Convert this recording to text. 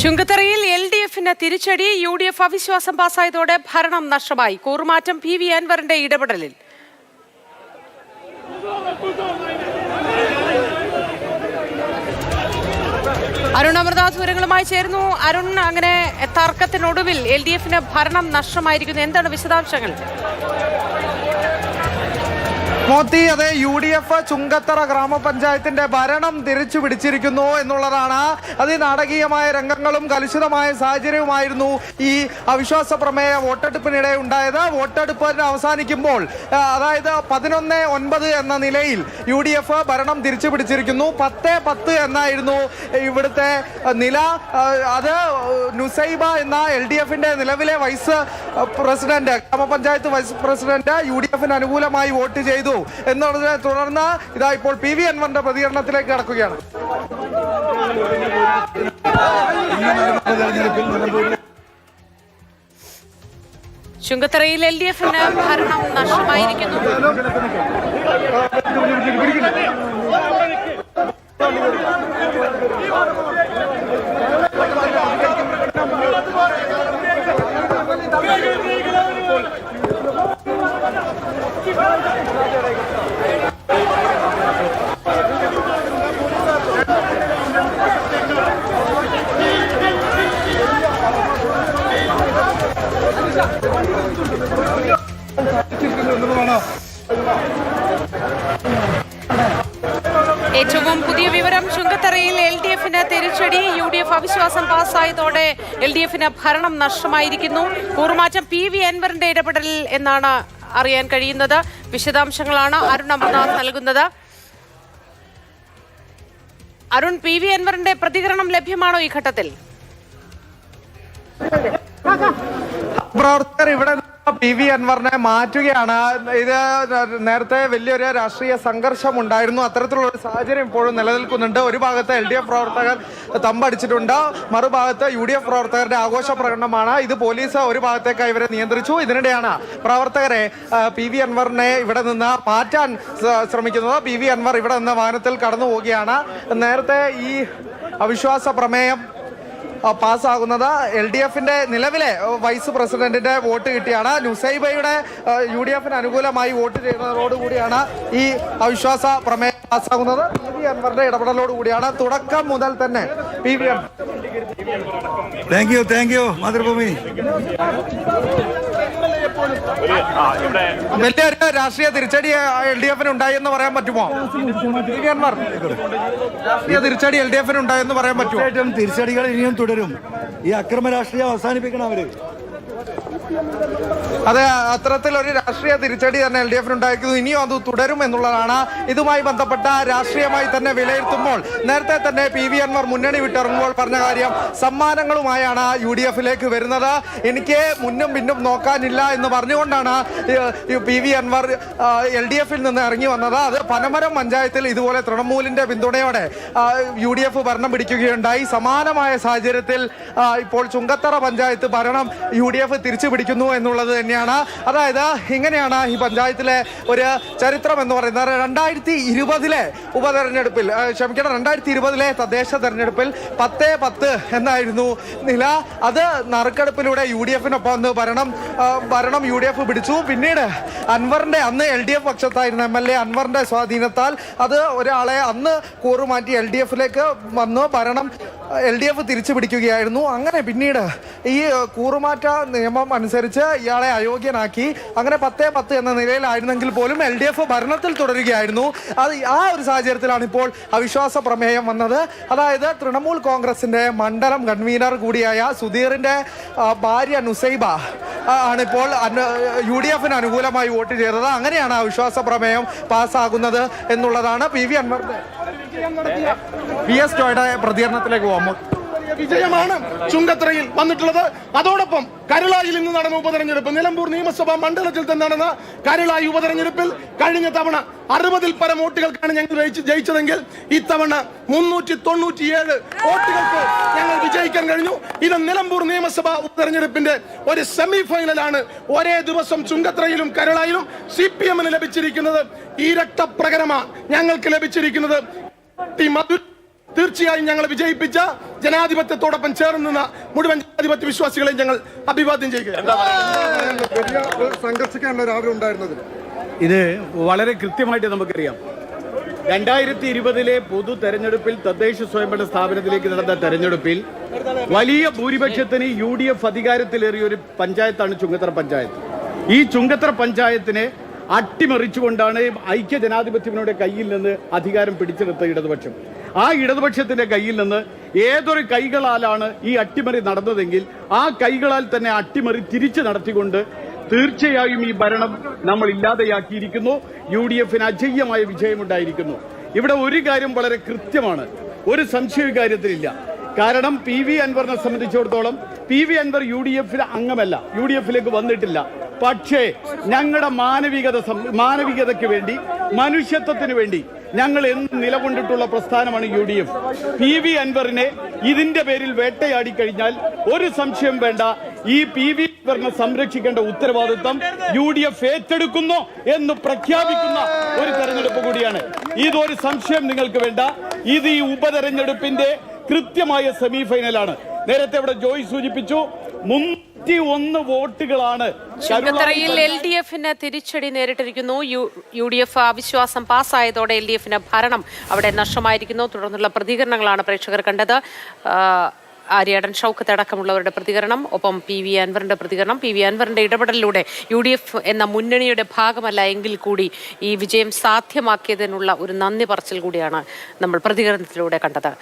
ചുങ്കത്തറയിൽ L D എഫിന് തിരിച്ചടി U D F അവിശ്വാസം പാസായതോടെ ഭരണം നഷ്ടമായി. കൂറുമാറ്റം പി വി അൻവറിന്റെ ഇടപെടലിൽ. അരുൺ അമൃതാസ് വിവരങ്ങളുമായി ചേരുന്നു. അരുൺ അങ്ങനെ തർക്കത്തിനൊടുവിൽ എൽ ഡി എഫിന് ഭരണം നഷ്ടമായിരിക്കുന്നു. എന്താണ് വിശദാംശങ്ങൾ? മോത്തി അതെ യു ഡി എഫ് ചുങ്കത്തറ ഗ്രാമപഞ്ചായത്തിന്റെ ഭരണം തിരിച്ചു പിടിച്ചിരിക്കുന്നു എന്നുള്ളതാണ്. അതിനാടകീയമായ രംഗങ്ങളും കലുഷിതമായ സാഹചര്യവുമായിരുന്നു ഈ അവിശ്വാസ പ്രമേയ വോട്ടെടുപ്പിനിടെ ഉണ്ടായത്. വോട്ടെടുപ്പ് അവസാനിക്കുമ്പോൾ അതായത് പതിനൊന്ന് ഒൻപത് എന്ന നിലയിൽ യു ഡി എഫ് ഭരണം തിരിച്ചു പിടിച്ചിരിക്കുന്നു. പത്ത് പത്ത് എന്നായിരുന്നു ഇവിടുത്തെ നില. അത് നുസൈബ എന്ന എൽ ഡി എഫിന്റെ നിലവിലെ വൈസ് പ്രസിഡന്റ് ഗ്രാമപഞ്ചായത്ത് വൈസ് പ്രസിഡന്റ് യു ഡി എഫിന് അനുകൂലമായി വോട്ട് ചെയ്തു. എന്നുള്ളതിനെ തുടർന്ന് ഇതാ ഇപ്പോൾ പി വി അൻവറിന്റെ പ്രതികരണത്തിലേക്ക് കടക്കുകയാണ് ചുങ്കത്തറയിൽ എൽ ഡി എഫിന് ഭരണം നഷ്ടമായിരിക്കുന്നു ഏറ്റവും പുതിയ വിവരം ചുങ്കത്തറയിൽ എൽ ഡി എഫിന് തിരിച്ചടി യു ഡി എഫ് അവിശ്വാസം പാസ്സായതോടെ എൽ ഡി എഫിന് ഭരണം നഷ്ടമായിരിക്കുന്നു. കൂറുമാറ്റം പി വി അൻവറിന്റെ ഇടപെടൽ എന്നാണ് അറിയാൻ കഴിയുന്നത്. വിശദാംശങ്ങളാണ് അരുൺ അമർനാഥ് നൽകുന്നത്. അരുൺ പി വി അൻവറിന്റെ പ്രതികരണം ലഭ്യമാണോ ഈ ഘട്ടത്തിൽ? പ്രവർത്തകർ ഇവിടെ പി വി അൻവറിനെ മാറ്റുകയാണ്. ഇത് നേരത്തെ വലിയൊരു രാഷ്ട്രീയ സംഘർഷം ഉണ്ടായിരുന്നു. അത്തരത്തിലുള്ള ഒരു സാഹചര്യം ഇപ്പോഴും നിലനിൽക്കുന്നുണ്ട്. ഒരു ഭാഗത്ത് എൽ ഡി എഫ് പ്രവർത്തകർ തമ്പടിച്ചിട്ടുണ്ട്. മറുഭാഗത്ത് യു ഡി എഫ് പ്രവർത്തകരുടെ ആഘോഷ പ്രകടനമാണ്. ഇത് പോലീസ് ഒരു ഭാഗത്തേക്ക് ഇവരെ നിയന്ത്രിച്ചു. ഇതിനിടെയാണ് പ്രവർത്തകരെ പി വി അൻവറിനെ ഇവിടെ നിന്ന് മാറ്റാൻ ശ്രമിക്കുന്നത്. പി വി അൻവർ ഇവിടെ നിന്ന് വാഹനത്തിൽ കടന്നു പോവുകയാണ് നേരത്തെ ഈ അവിശ്വാസ പ്രമേയം പാസ്സാകുന്നത്. എൽ ഡി എഫിന്റെ നിലവിലെ വൈസ് പ്രസിഡന്റിന്റെ വോട്ട് കിട്ടിയാണ്. നുസൈബയുടെ യു ഡി എഫിന് അനുകൂലമായി വോട്ട് ചെയ്യുന്നതോടുകൂടിയാണ് ഈ അവിശ്വാസ പ്രമേയം പാസ്സാകുന്നത്. പി വി അൻവറിന്റെ ഇടപെടലോടുകൂടിയാണ് തുടക്കം മുതൽ തന്നെ P V Anvar. Thank you thank you Mathrubhumi. വലിയൊരു രാഷ്ട്രീയ തിരിച്ചടി എൽ ഡി എഫിന് ഉണ്ടായെന്ന് പറയാൻ പറ്റുമോ? രാഷ്ട്രീയ തിരിച്ചടി എൽ ഡി എഫിന് ഉണ്ടായെന്ന് പറയാൻ പറ്റുമോ? ഏറ്റവും തിരിച്ചടികൾ ഇനിയും തുടരും. ഈ അക്രമ രാഷ്ട്രീയം അവസാനിപ്പിക്കണം അവർ. അതെ അത്തരത്തിലൊരു രാഷ്ട്രീയ തിരിച്ചടി തന്നെ എൽ ഡി എഫിന് ഉണ്ടായിരിക്കുന്നു. ഇനിയും അത് തുടരും എന്നുള്ളതാണ് ഇതുമായി ബന്ധപ്പെട്ട രാഷ്ട്രീയമായി തന്നെ വിലയിരുത്തുമ്പോൾ നേരത്തെ തന്നെ പി വി അൻവർ മുന്നണി വിട്ടിറങ്ങുമ്പോൾ പറഞ്ഞ കാര്യം സമ്മാനങ്ങളുമായാണ് യു ഡി എഫിലേക്ക് വരുന്നത്. എനിക്ക് മുന്നും പിന്നും നോക്കാനില്ല എന്ന് പറഞ്ഞുകൊണ്ടാണ് P V Anvar L D എഫിൽ നിന്ന് ഇറങ്ങി വന്നത്. അത് പനമരം പഞ്ചായത്തിൽ ഇതുപോലെ തൃണമൂലിന്റെ പിന്തുണയോടെ യു ഡി എഫ് ഭരണം പിടിക്കുകയുണ്ടായി. സമാനമായ സാഹചര്യത്തിൽ ഇപ്പോൾ ചുങ്കത്തറ പഞ്ചായത്ത് ഭരണം യു ഡി എഫ് തിരിച്ചു പിടിക്കുന്നു എന്നുള്ളത് തന്നെയാണ്. അതായത് ഇങ്ങനെയാണ് ഈ പഞ്ചായത്തിലെ ഒരു ചരിത്രം എന്ന് പറയുന്നത്. രണ്ടായിരത്തി ഇരുപതിലെ ഉപതെരഞ്ഞെടുപ്പിൽ ക്ഷമിക്കണം രണ്ടായിരത്തി ഇരുപതിലെ തദ്ദേശ തെരഞ്ഞെടുപ്പിൽ പത്ത് പത്ത് എന്നായിരുന്നു നില. അത് നറുക്കെടുപ്പിലൂടെ യു ഡി എഫിനൊപ്പം ഒന്ന് ഭരണം ഭരണം യു ഡി എഫ് പിടിച്ചു. പിന്നീട് അൻവറിന്റെ അന്ന് എൽ ഡി എഫ് പക്ഷത്തായിരുന്ന എം എൽ എ അൻവറിന്റെ സ്വാധീനത്താൽ അത് ഒരാളെ അന്ന് കൂറുമാറ്റി എൽ ഡി എഫിലേക്ക് വന്നു ഭരണം എൽ ഡി എഫ് തിരിച്ചു പിടിക്കുകയായിരുന്നു അങ്ങനെ പിന്നീട് ഈ കൂറുമാറ്റ നിയമം അനുസരിച്ച് ഇയാളെ അയോഗ്യനാക്കി. അങ്ങനെ പത്തേ പത്ത് എന്ന നിലയിലായിരുന്നെങ്കിൽ പോലും എൽ ഡി എഫ് ഭരണത്തിൽ തുടരുകയായിരുന്നു. അത് ആ ഒരു സാഹചര്യത്തിലാണ് ഇപ്പോൾ അവിശ്വാസ പ്രമേയം വന്നത്. അതായത് തൃണമൂൽ കോൺഗ്രസിന്റെ മണ്ഡലം കൺവീനർ കൂടിയായ സുധീറിന്റെ ഭാര്യ നുസൈബ ആ, ആണിപ്പോൾ യു ഡി എഫിന് അനുകൂലമായി വോട്ട് ചെയ്തത്. അങ്ങനെയാണ് അവിശ്വാസ പ്രമേയം പാസ്സാകുന്നത് എന്നുള്ളതാണ് പി വി അൻവറിന്റെ പി എസ് ജോയുടെ പ്രതികരണത്തിലേക്ക് പോകുമ്പോൾ വിജയമാണ് ചുങ്കത്രയിൽ വന്നിട്ടുള്ളത്. അതോടൊപ്പം കരുളായിൽ ഇന്ന് നടന്ന ഉപതെരഞ്ഞെടുപ്പ് നിലമ്പൂർ നിയമസഭാ മണ്ഡലത്തിൽ തന്നെ നടന്ന കരുളായി ഉപതെരഞ്ഞെടുപ്പിൽ കഴിഞ്ഞ തവണ അറുപതിൽ പരം വോട്ടുകൾക്കാണ് ഞങ്ങൾ ജയിച്ച് ജയിച്ചതെങ്കിൽ ഇത്തവണ മുന്നൂറ്റി തൊണ്ണൂറ്റിയേഴ് വോട്ടുകൾക്ക് ഞങ്ങൾ വിജയിക്കാൻ കഴിഞ്ഞു. ഇത് നിലമ്പൂർ നിയമസഭാ ഉപതെരഞ്ഞെടുപ്പിന്റെ ഒരു സെമി ഫൈനലാണ് ഒരേ ദിവസം ചുങ്കത്രയിലും കരുളായിലും സി പി എമ്മിന് ലഭിച്ചിരിക്കുന്നത് ഇരട്ട പ്രകടമാണ് ഞങ്ങൾക്ക് ലഭിച്ചിരിക്കുന്നത്. മധുര മധു തീർച്ചയായും ഞങ്ങൾ വിജയിപ്പിച്ച ജനാധിപത്യത്തോടൊപ്പം ചേർന്ന് നിന്ന മുഴുവൻ ജനാധിപത്യ വിശ്വാസികളെയും ഞങ്ങൾ അഭിവാദ്യം ചെയ്യുകയാണ്. ഇത് വളരെ കൃത്യമായിട്ട് നമുക്കറിയാം. രണ്ടായിരത്തി ഇരുപതിലെ പൊതു തെരഞ്ഞെടുപ്പിൽ തദ്ദേശ സ്വയംഭരണ സ്ഥാപനത്തിലേക്ക് നടന്ന തെരഞ്ഞെടുപ്പിൽ വലിയ ഭൂരിപക്ഷത്തിന് യു ഡി എഫ് അധികാരത്തിലേറിയ ഒരു പഞ്ചായത്താണ് ചുങ്കത്തറ പഞ്ചായത്ത്. ഈ ചുങ്കത്തറ പഞ്ചായത്തിനെ അട്ടിമറിച്ചുകൊണ്ടാണ് ഐക്യ ജനാധിപത്യത്തിനുടെ കയ്യിൽ നിന്ന് അധികാരം പിടിച്ചെടുത്ത ഇടതുപക്ഷം. ആ ഇടതുപക്ഷത്തിന്റെ കയ്യിൽ നിന്ന് ഏതൊരു കൈകളാലാണ് ഈ അട്ടിമറി നടന്നതെങ്കിൽ ആ കൈകളാൽ തന്നെ അട്ടിമറി തിരിച്ചു നടത്തിക്കൊണ്ട് തീർച്ചയായും ഈ ഭരണം നമ്മൾ ഇല്ലാതെയാക്കിയിരിക്കുന്നു. യു ഡി എഫിന് അജയ്യമായ വിജയമുണ്ടായിരിക്കുന്നു. ഇവിടെ ഒരു കാര്യം വളരെ കൃത്യമാണ്. ഒരു സംശയ കാര്യത്തിലില്ല. കാരണം പി വി അൻവറിനെ സംബന്ധിച്ചിടത്തോളം P V Anvar U D എഫിലെ അംഗമല്ല. യു ഡി എഫിലേക്ക് വന്നിട്ടില്ല. പക്ഷേ ഞങ്ങളുടെ മാനവികത മാനവികതയ്ക്ക് വേണ്ടി മനുഷ്യത്വത്തിന് വേണ്ടി ഞങ്ങൾ എന്നും നിലകൊണ്ടിട്ടുള്ള പ്രസ്ഥാനമാണ് U D F. P V അൻവറിനെ ഇതിന്റെ പേരിൽ വേട്ടയാടി കഴിഞ്ഞാൽ ഒരു സംശയം വേണ്ട. ഈ പി വി അൻവറിനെ സംരക്ഷിക്കേണ്ട ഉത്തരവാദിത്വം യു ഡി എഫ് ഏറ്റെടുക്കുന്നു എന്ന് പ്രഖ്യാപിക്കുന്ന ഒരു തെരഞ്ഞെടുപ്പ് കൂടിയാണ്. ഇതൊരു സംശയം നിങ്ങൾക്ക് വേണ്ട. ഇത് ഈ ഉപതെരഞ്ഞെടുപ്പിന്റെ കൃത്യമായ സെമിഫൈനലാണ് നേരത്തെ ഇവിടെ ജോയ് സൂചിപ്പിച്ചു മുന്നൂറ്റി ഒന്ന് വോട്ടുകളാണ് ചുങ്കത്തറയിൽ എൽ ഡി എഫിന് തിരിച്ചടി നേരിട്ടിരിക്കുന്നു. യു ഡി എഫ് അവിശ്വാസം പാസ്സായതോടെ എൽ ഡി എഫിന് ഭരണം അവിടെ നഷ്ടമായിരിക്കുന്നു. തുടർന്നുള്ള പ്രതികരണങ്ങളാണ് പ്രേക്ഷകർ കണ്ടത്. ആര്യടൻ ആര്യാടൻ ഷൗക്കത്ത് അടക്കമുള്ളവരുടെ പ്രതികരണം ഒപ്പം പി വി അൻവറിന്റെ പ്രതികരണം. പി വി അൻവറിന്റെ ഇടപെടലിലൂടെ യു ഡി എഫ് എന്ന മുന്നണിയുടെ ഭാഗമല്ല എങ്കിൽ കൂടി ഈ വിജയം സാധ്യമാക്കിയതിനുള്ള ഒരു നന്ദി പറച്ചിൽ കൂടിയാണ് നമ്മൾ പ്രതികരണത്തിലൂടെ കണ്ടത്.